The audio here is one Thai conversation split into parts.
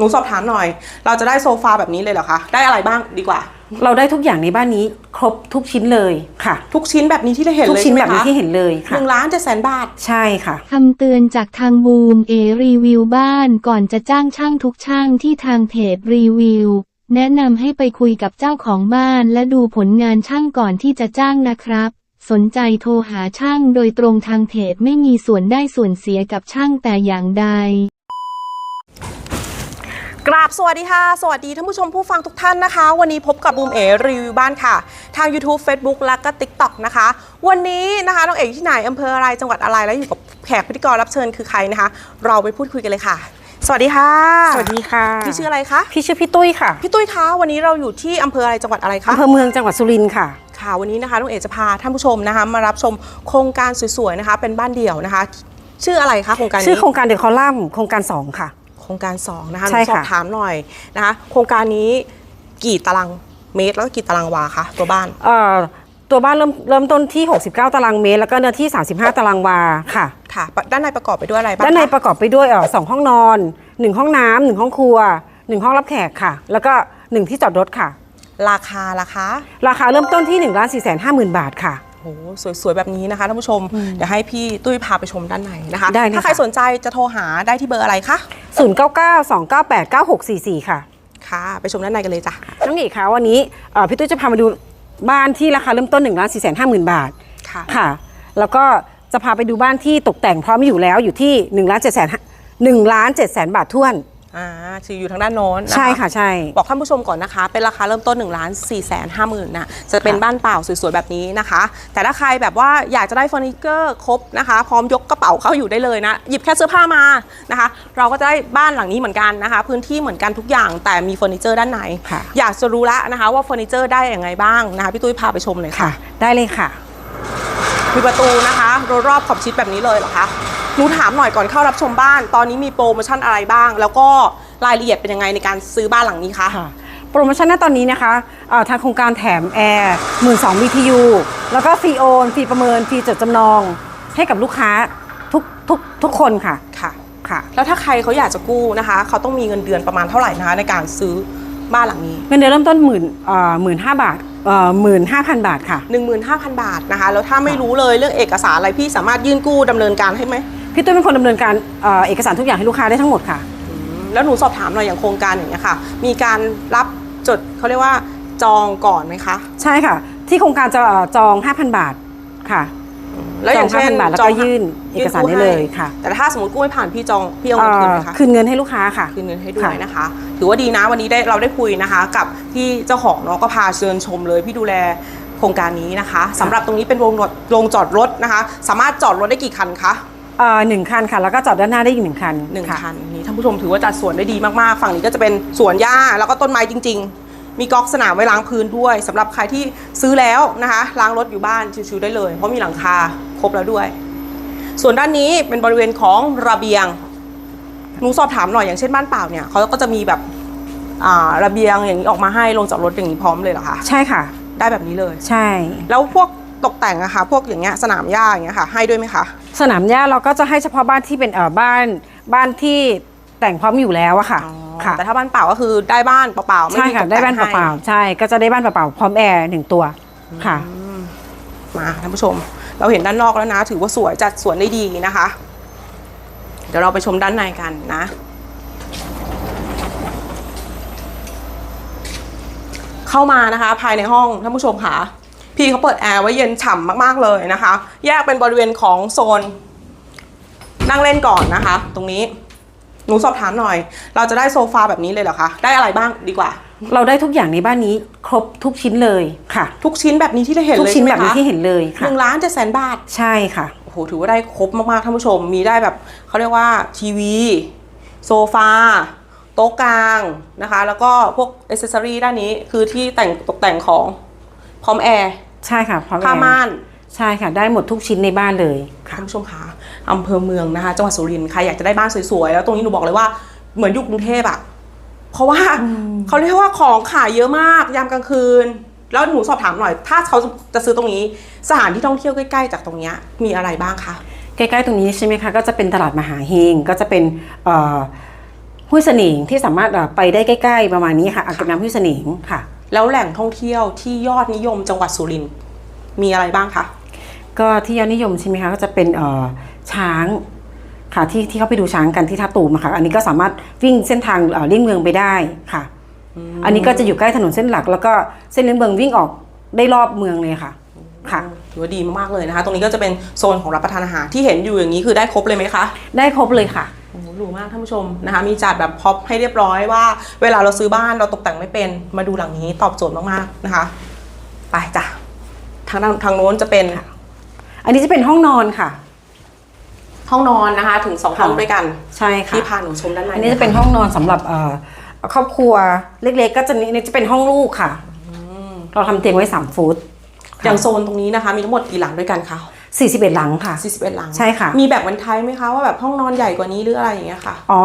หนูสอบถามหน่อย เราจะได้โซฟาแบบนี้เลยเหรอคะ ได้อะไรบ้างดีกว่า เราได้ทุกอย่างในบ้านนี้ครบทุกชิ้นเลยค่ะ ทุกชิ้นแบบนี้ที่ได้เห็นทุเลกยชิ้นใช่แบบไหมนี้คะที่เห็นเลยหค่ะนึ่งล้านเจ็ดแสนบาท ใช่ค่ะ คำเตือนจากทางบูมเอรีวิวบ้านก่อนจะจ้างช่างทุกช่างที่ทางเพจรีวิว แนะนำให้ไปคุยกับเจ้าของบ้านและดูผลงานช่างก่อนที่จะจ้างนะครับ สนใจโทรหาช่างโดยตรงทางเพจไม่มีส่วนได้ส่วนเสียกับช่างแต่อย่างใด กราบสวัสดีค่ะ สวัสดีท่านผู้ชมผู้ฟังทุกท่านนะคะ วันนี้พบกับบูมเอ๋รีวิวบ้านค่ะ ทาง YouTube Facebook และก็ TikTok นะคะ วันนี้นะคะน้องเอ๋อยู่ที่ไหนอำเภออะไรจังหวัดอะไรแล้วอยู่กับแขกพิธีกรรับเชิญคือใครนะคะ เราไปพูดคุยกันเลยค่ะ สวัสดีค่ะสวัสดีค่ะพี่ชื่ออะไรคะพี่ชื่อพี่ตุ้ยค่ะพี่ตุ้ยคะวันนี้เราอยู่ที่อำเภออะไรจังหวัดอะไรคะอำเภอเมืองจังหวัดสุรินทร์ค่ะค่ะวันนี้นะคะน้องเอ๋จะพาท่านผู้ชมนะคะมารับชมโครงการสวยๆนะคะ เป็นบ้านเดี่ยวนะคะ ชื่ออะไรคะโครงการนี้ชื่อโครงการเดอะคอลัมน์โครงการสองค่ะโค รงการ2นะคะหใช่นูสอบค่ะถามหน่อยนะคะโครงการนี้กี่ตารางเมตรแล้วก็กี่ตารางวาคะตัวบ้าน เอ่อตัวบ้านเริ่มเริ่มต้นที่ 69 ตารางเมตร แล้วก็เนื้อที่ 35 ตารางวาค่ะ ค่ะ ด้านในประกอบไปด้วยอะไรบ้างด้านในคะประกอบไปด้วยเอ่อสองห้องนอน 1 ห้องน้ำหนึ่งห้องครัว 1 ห้องรับแขกค่ะ แล้วก็ 1 ที่จอดรถค่ะ ราคาราคา ราคาเริ่มต้นที่1 4 5 0 0 0 0บาทค่ะโหสวย ๆ แบบนี้นะคะท่านผู้ชม เดี๋ยวให้พี่ตุ้ยพาไปชมด้านในนะคะ ได้เลยถ้าใครค่ะ สนใจจะโทรหาได้ที่เบอร์อะไรคะ 099 298 9644 ค่ะ ค่ะ ไปชมด้านในกันเลยจ้ะ น้องเอกคะวันนี้เอ่อพี่ตุ้ยจะพามาดูบ้านที่ราคาเริ่มต้น1 4 5 0 0 0 0บาท ค่ะ ค่ะ แล้วก็จะพาไปดูบ้านที่ตกแต่งพร้อมอยู่แล้วอยู่ที่1ล้าน7แสน1ล้าน7แสนบาทท้วน อ่าคืออยู่ทางด้านโน้นนใช่ค่ะใช่ บอกท่านผู้ชมก่อนนะคะ เป็นราคาเริ่มต้น1นึ่งล้านสี่แสนห้าหมื่นนะจะเป็นบ้านเปล่าสวยๆแบบนี้นะคะ แต่ถ้าใครแบบว่าอยากจะได้เฟอร์นิเจอร์ครบนะคะ พร้อมยกกระเป๋าเข้าอยู่ได้เลยนะ หยิบแค่เสื้อผ้ามานะคะ เราก็จะได้บ้านหลังนี้เหมือนกันนะคะ พื้นที่เหมือนกันทุกอย่างแต่มีเฟอร์นิเจอร์ด้านในค่ะอยากจะรู้แล้วนะคะ ว่าเฟอร์นิเจอร์ได้อย่างไงบ้างนะคะพี่ตุ้ยพาไปชมเลยค่ะค่ะได้เลยค่ะมีประตูนะคะรอบๆขอบชิดแบบนี้เลยเหรอคะ หนูถามหน่อยก่อนเข้ารับชมบ้าน ตอนนี้มีโปรโมชั่นอะไรบ้าง แล้วก็รายละเอียดเป็นยังไงในการซื้อบ้านหลังนี้คะ ค่ะโปรโมชั่นณตอนนี้นะคะเอ่อทางโครงการแถมแอร์หมื่นสอง BTU แล้วก็ฟรีโอนฟรีประเมินฟรีจดจำนอง ให้กับลูกค้าทุกทุกทุกคนค่ะค่ะ ค่ะแล้วถ้าใครเขาอยากจะกู้นะคะ เขาต้องมีเงินเดือนประมาณเท่าไหร่นะคะ ในการซื้อบ้านหลังนี้ เงินเดือนเริ่มต้นหมื่นหมื่นห้าบาทหมื่นห้าพันบาทค่ะ 15,000 บาทนะคะ แล้วถ้าไม่รู้เลยเรื่องเอกสารอะไรพี่สามารถยื่นกู้ดำเนินการให้ไหม พี่ตุ้ยเป็นคนดำเนินการเอ่อเอกสารทุกอย่างให้ลูกค้าได้ทั้งหมดค่ะ แล้วหนูสอบถามหน่อยอย่างโครงการอย่างเงี้ยค่ะ มีการรับจดเขาเรียกว่าจองก่อนไหมคะ ใช่ค่ะ ที่โครงการจะเอ่อจอง 5,000 บาทค่ะแล้วอย่างเช่นจอง5,000บาทแล้วก็จองยื่นเอกสารได้เลยค่ะ แต่ถ้าสมมติกู้ไม่ผ่านพี่จองพี่เอาเงินคืนไหมคะ เอ่อคืนเงินให้ลูกค้าค่ะ คืนเงินให้ด้วยนะคะ ถือว่าดีนะวันนี้ได้เราได้คุยนะคะ กับพี่เจ้าของเนาะก็พาเชิญชมเลยพี่ดูแลโครงการนี้นะคะสำหรับตรงนี้เป็นโรงรถโรงจอดรถนะคะ สามารถจอดรถได้กี่คันคะ เอ่อหนึ่งคันค่ะ แล้วก็จอดด้านหน้าได้อีกหนึ่งคันหนึ่งค่ะ คันนี้ท่านผู้ชมถือว่าจัดสวนได้ดีมากๆ ฝั่งนี้ก็จะเป็นสวนหญ้าแล้วก็ต้นไม้จริง ๆ มีก๊อกสนามไว้ล้างพื้นด้วยสำหรับใครที่ซื้อแล้วนะคะล้างรถอยู่บ้านชิวๆได้เลย เพราะมีหลังคาครบแล้วด้วย ส่วนด้านนี้เป็นบริเวณของระเบียงหนูสอบถามหน่อยอย่างเช่นบ้านเปล่าเนี่ยเขาก็จะมีแบบอ่าระเบียงอย่างนี้ออกมาให้ลงจากรถอย่างนี้พร้อมเลยเหรอคะใช่ค่ะ ได้แบบนี้เลย ใช่ แล้วพวก ตกแต่งอะคะพวกอย่างเงี้ยสนามหญ้าอย่างเงี้ยค่ะ ให้ด้วยไหมคะ สนามหญ้าเราก็จะให้เฉพาะบ้านที่เป็นเอ่อบ้านบ้านที่แต่งพร้อมอยู่แล้วอะค่ะอ๋อค่ะ แต่ถ้าบ้านเปล่าก็คือได้บ้านเปล่าๆไม่ใช่มีค่ะตกได้แต่งบ้านให้เปล่าๆใช่ก็จะได้บ้านเปล่าๆพร้อมแอร์หนึ่งตัวค่ะมาท่านผู้ชม เราเห็นด้านนอกแล้วนะ ถือว่าสวยจัดสวนได้ดีนะคะ เดี๋ยวเราไปชมด้านในกันนะ เข้ามานะคะ ภายในห้องท่านผู้ชมค่ะ พี่เขาเปิดแอร์ไว้เย็นฉ่ำมากๆเลยนะคะ แยกเป็นบริเวณของโซน นั่งเล่นก่อนนะคะ ตรงนี้หนูสอบถามหน่อย เราจะได้โซฟาแบบนี้เลยเหรอคะ ได้อะไรบ้างดีกว่า เราได้ทุกอย่างในบ้านนี้ครบทุกชิ้นเลยค่ะ ทุกชิ้นแบบนี้ที่ได้เห็นทุกเลยชิ้นใช่แบบไหมนี้คะที่เห็นเลยหค่ะนึ่งล้านเจ็ดแสนบาท ใช่ค่ะ โอ้โห ถือว่าได้ครบมากๆท่านผู้ชม มีได้แบบเขาเรียกว่าทีวี โซฟา โต๊ะกลางนะคะ แล้วก็พวกอ c เซ s ซอรีด้านนี้คือที่แต่งตกแต่งของพร้อมแอร์ ใช่ค่ะพร้อมแอร์ผ้าม่านใช่ค่ะ ได้หมดทุกชิ้นในบ้านเลย ค่ะท่านผู้ชมคะอำเภอเมืองนะคะ จังหวัดสุรินทร์ใครอยากจะได้บ้านสวยๆ แล้วตรงนี้หนูบอกเลยว่าเหมือนอยู่กรุงเทพอะเพราะว่าเขาเรียกว่าของขายเยอะมากยามกลางคืน แล้วหนูสอบถามหน่อย ถ้าเขาจะซื้อตรงนี้ สถานที่ท่องเที่ยวใกล้ๆ จากตรงเนี้ยมีอะไรบ้างคะ ใกล้ๆตรงนี้ใช่ไหมคะ ก็จะเป็นตลาดมหาเฮง ก็จะเป็นเอ่อห้วยเสนิงที่สามารถเอ่อไปได้ใกล้ ๆ ประมาณนี้ค่ะอ่างเก็บน้ำห้วยเสนิงค่ะ แล้วแหล่งท่องเที่ยวที่ยอดนิยมจังหวัดสุรินทร์มีอะไรบ้างคะ ก็ที่ยอดนิยมใช่ไหมคะก็จะเป็นเอ่อช้างค่ะที่ที่เขาไปดูช้างกันที่ท่าตูมอะค่ะอันนี้ก็สามารถวิ่งเส้นทางเอ่อเลี่ยงเมืองไปได้ค่ะ อันนี้ก็จะอยู่ใกล้ถนนเส้นหลัก แล้วก็เส้นเลี่ยงเมืองวิ่งออกได้รอบเมืองเลยค่ะค่ะ ถือว่าดีมากๆเลยนะคะ ตรงนี้ก็จะเป็นโซนของรับประทานอาหารที่เห็นอยู่อย่างนี้คือได้ครบเลยไหมคะ ได้ครบเลยค่ะ โอ้โหหรูมากท่านผู้ชมนะคะ มีจัดแบบพ็อปให้เรียบร้อยว่า เวลาเราซื้อบ้านเราตกแต่งไม่เป็น มาดูหลังนี้ตอบโจทย์มากๆนะคะ ไปจ้ะทางด้านทางโน้นจะเป็นอันนี้จะเป็นห้องนอนค่ะ ห้องนอนนะคะ ถึงสองห้องค่ะด้วยกันใช่ค่ะที่พาหนูชมด้านในอันนี้จะเป็นห้องนอนสำหรับเอ่อครอบครัวเล็กๆ ก็จะนี่จะเป็นห้องลูกค่ะ เราทำเตียงไว้3ฟุต อย่างโซนตรงนี้นะคะ มีทั้งหมดกี่หลังด้วยกันคะ 41 หลังค่ะ 41 หลัง ใช่ค่ะ มีแบบวันไทยไหมคะว่าแบบห้องนอนใหญ่กว่านี้หรืออะไรอย่างเงี้ยค่ะ อ๋อ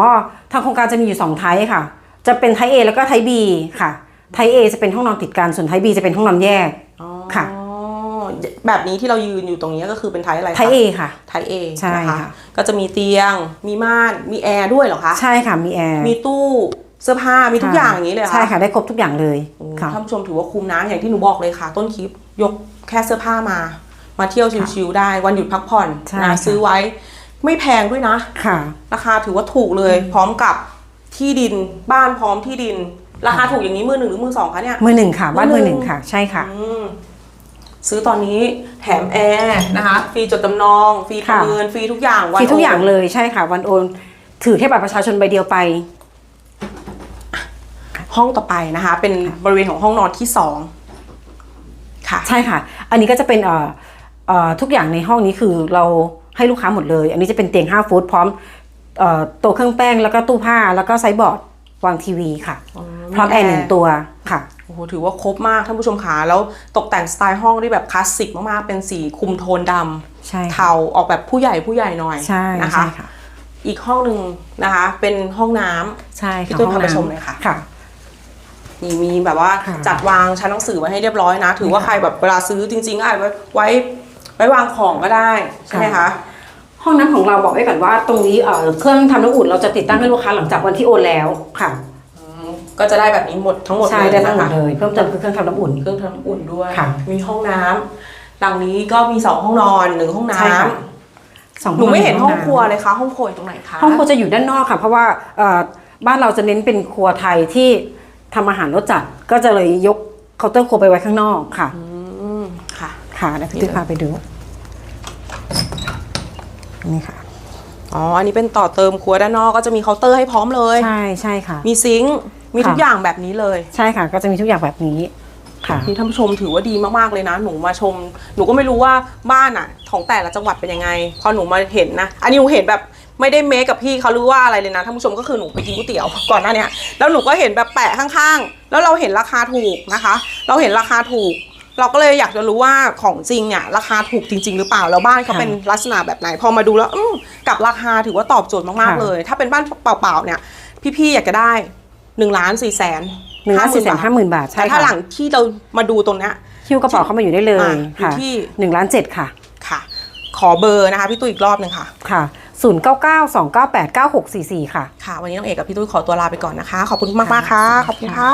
ทางโครงการจะมีอยู่ 2 ไทป์ค่ะ จะเป็นไทป์ A แล้วก็ไทป์ B ค่ะ ไทป์ A จะเป็นห้องนอนติดกัน ส่วนไทป์ B จะเป็นห้องนอนแยกอ๋อค่ะ แบบนี้ที่เรายืนอยู่ตรงนี้ก็คือเป็นไทยอะไรคะ ไทป์ A ค่ะ ไทยเอใช่นะคะค่ะ ก็จะมีเตียง มีม่าน มีแอร์ด้วยเหรอคะ ใช่ค่ะ มีแอร์ มีตู้เสื้อผ้ามีทุกอย่างอย่างนี้เลยเหรอใช่ค่ะได้ครบทุกอย่างเลยโอ้ค่ะท่านผู้ชมถือว่าคุ้มนะอย่างที่หนูบอกเลยค่ะ ต้นคลิปยกแค่เสื้อผ้ามา มาเที่ยวชิลๆได้วันหยุดพักผ่อนใช่นะค่ะซื้อไว้ไม่แพงด้วยนะค่ะ ราคาถือว่าถูกเลย พร้อมกับที่ดินบ้านพร้อมที่ดิน ราคาถูกอย่างนี้มือหนึ่งหรือมือสองคะเนี่ยมือหนึ่งค่ะ บ้านมืมืออหหนึ่นึ่งงค่ะ ใช่ค่ะอืมซื้อตอนนี้แถมแอร์นะคะฟรีจดจำนองฟรีประค่ะเมินฟรีทุกอย่างวันมีทุกอย่างโนเลยใช่ค่ะ วันโอน ถือแค่บัตรประชาชนใบเดียวไป ห้องต่อไปนะคะ เป็นบริเวณของห้องนอนที่สองค่ะ ใช่ค่ะ อันนี้ก็จะเป็นเอ่อเอ่อ ทุกอย่างในห้องนี้คือเราให้ลูกค้าหมดเลย อันนี้จะเป็นเตียง 5 ฟุตพร้อมเอ่อโต๊ะเครื่องแป้งแล้วก็ตู้ผ้าแล้วก็ไซส์บอร์ดวางทีวีค่ะอ๋อพร้อมมีแอร์แอร์หนึ่งตัวค่ะโอ้โหถือว่าครบมากท่านผู้ชมขาแล้วตกแต่งสไตล์ห้องที่แบบคลาสสิกมากๆ เป็นสีคุมโทนดำใช่เทาออกแบบผู้ใหญ่ผู้ใหญ่หน่อยใช่นะคะใช่ค่ะอีกห้องหนึ่งนะคะ เป็นห้องน้ำใช่พี่ค่ะตุ้ยห้องพาไปน้ำชมหน่อยค่ะค่ะนี่มีแบบว่าค่ะจัดวางชั้นหนังสือไว้ให้เรียบร้อยนะ ถือว่าใครแบบเวลาซื้อจริงๆก็อาจไว้ ไว้ไว้วางของก็ได้ใช่ไหมคะ ห้องน้ำของเราบอกไว้ก่อนว่าตรงนี้เอ่อเครื่องทำน้ำอุ่นเราจะติดตั้งให้ลูกค้าหลังจากวันที่โอนแล้วค่ะก็จะได้แบบนี้หมดทั้งหมดใช่เลยได้ทั้งหมดนะคะเลยเพิ่มเติมคือเครื่องทำน้ำอุ่น เครื่องทำน้ำอุ่นด้วยค่ะ มีห้องน้ำหลังนี้ก็มีสองห้องนอนหนึ่งห้องน้ใช่ค่ะ สองำหนูไม่เห็นห้องำครัวเลยคะห้องครัวอยู่ตรงไหนคะห้องครัวจะอยู่ด้านนอกค่ะ เพราะว่าเอ่อบ้านเราจะเน้นเป็นครัวไทยที่ทำอาหารรสจัดก็จะเลยยกเคาน์เตอร์ครัวไปไว้ข้างนอกค่ะ อืม ค่ะค่ะเดี๋ยวพี่ตุ้ยพาไปดู นี่ค่ะ อ๋อ อันนี้เป็นต่อเติมครัวด้านนอกก็จะมีเคาน์เตอร์ให้พร้อมเลย ใช่ใช่ค่ะ มีซิงค์มีทุกค่ะ อย่างแบบนี้เลย ใช่ค่ะ ก็จะมีทุกอย่างแบบนี้ค่ะ นี่ท่านผู้ชมถือว่าดีมากๆเลยนะ หนูมาชม หนูก็ไม่รู้ว่าบ้านอะ ของแต่ละจังหวัดเป็นยังไง พอหนูมาเห็นนะ อันนี้หนูเห็นแบบไม่ได้เมคกับพี่เขารู้ว่าอะไรเลยนะท่านผู้ชมก็คือหนูไปกินก๋วยเตี๋ยว ก่อนหน้าเนี้ยแล้วหนูก็เห็นแบบแปะข้างๆ แล้วเราเห็นราคาถูกนะคะ เราเห็นราคาถูก เราก็เลยอยากจะรู้ว่าของจริงเนี่ยราคาถูกจริง ๆ หรือเปล่าแล้วบ้านเขาค่ะเป็นลักษณะแบบไหน พอมาดูแล้วอืมกับราคาถือว่าตอบโจทย์มากๆค่ะเลย ถ้าเป็นบ้านเปล่าๆเนี่ยพี่ๆอยากจะได้หนึ่งล้านสี่แสนหนึ่งล้านสี่แสนห้าหมื่นบาทใช่แต่ถ้าค่ะหลังที่เรามาดูตรงเนี้ยคิวกระเป๋าเข้ามาอยู่ได้เลยอะอยู่ค่ะที่หนึ่งล้านเจ็ดค่ะค่ะ ขอเบอร์นะคะพี่ตุ้ยอีกรอบหนึ่งค่ะค่ะศูนย์เก้าเก้าสองเก้าแปดเก้าหกสี่สี่ค่ะ ค่ะ วันนี้น้องเอกกับพี่ตุ้ยขอตัวลาไปก่อนนะคะ ขอบคุณมากๆค่ะ ขอบคุณค่ะ